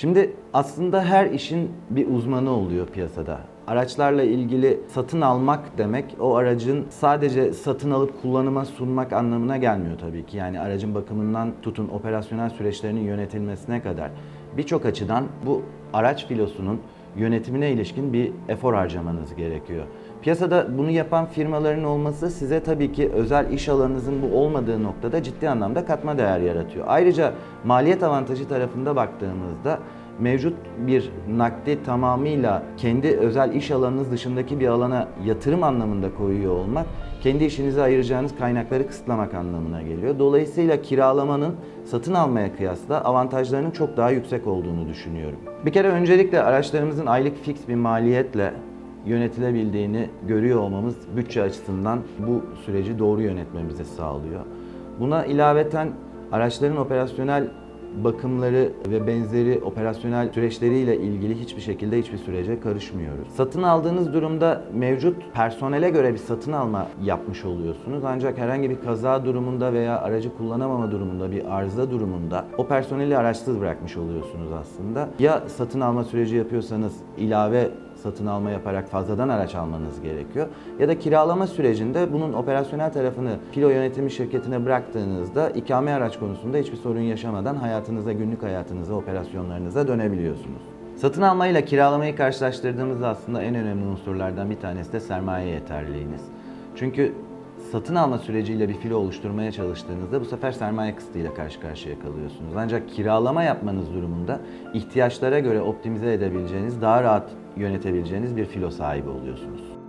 Şimdi aslında her işin bir uzmanı oluyor piyasada. Araçlarla ilgili satın almak demek o aracın sadece satın alıp kullanıma sunmak anlamına gelmiyor tabii ki. Yani aracın bakımından tutun operasyonel süreçlerinin yönetilmesine kadar birçok açıdan bu araç filosunun yönetimine ilişkin bir efor harcamanız gerekiyor. Piyasada bunu yapan firmaların olması size tabii ki özel iş alanınızın bu olmadığı noktada ciddi anlamda katma değer yaratıyor. Ayrıca maliyet avantajı tarafında baktığımızda mevcut bir nakdi tamamıyla kendi özel iş alanınız dışındaki bir alana yatırım anlamında koyuyor olmak kendi işinize ayıracağınız kaynakları kısıtlamak anlamına geliyor. Dolayısıyla kiralamanın satın almaya kıyasla avantajlarının çok daha yüksek olduğunu düşünüyorum. Bir kere öncelikle araçlarımızın aylık fix bir maliyetle yönetilebildiğini görüyor olmamız bütçe açısından bu süreci doğru yönetmemizi sağlıyor. Buna ilaveten araçların operasyonel bakımları ve benzeri operasyonel süreçleriyle ilgili hiçbir şekilde hiçbir sürece karışmıyoruz. Satın aldığınız durumda mevcut personele göre bir satın alma yapmış oluyorsunuz. Ancak herhangi bir kaza durumunda veya aracı kullanamama durumunda, bir arıza durumunda o personeli araçsız bırakmış oluyorsunuz aslında. Ya satın alma süreci yapıyorsanız ilave satın alma yaparak fazladan araç almanız gerekiyor. Ya da kiralama sürecinde bunun operasyonel tarafını filo yönetimi şirketine bıraktığınızda ikame araç konusunda hiçbir sorun yaşamadan hayatınıza, günlük hayatınıza, operasyonlarınıza dönebiliyorsunuz. Satın almayla kiralamayı karşılaştırdığımızda aslında en önemli unsurlardan bir tanesi de sermaye yeterliliğiniz. Çünkü satın alma süreciyle bir filo oluşturmaya çalıştığınızda bu sefer sermaye kısıtıyla karşı karşıya kalıyorsunuz. Ancak kiralama yapmanız durumunda ihtiyaçlara göre optimize edebileceğiniz, daha rahat yönetebileceğiniz bir filo sahibi oluyorsunuz.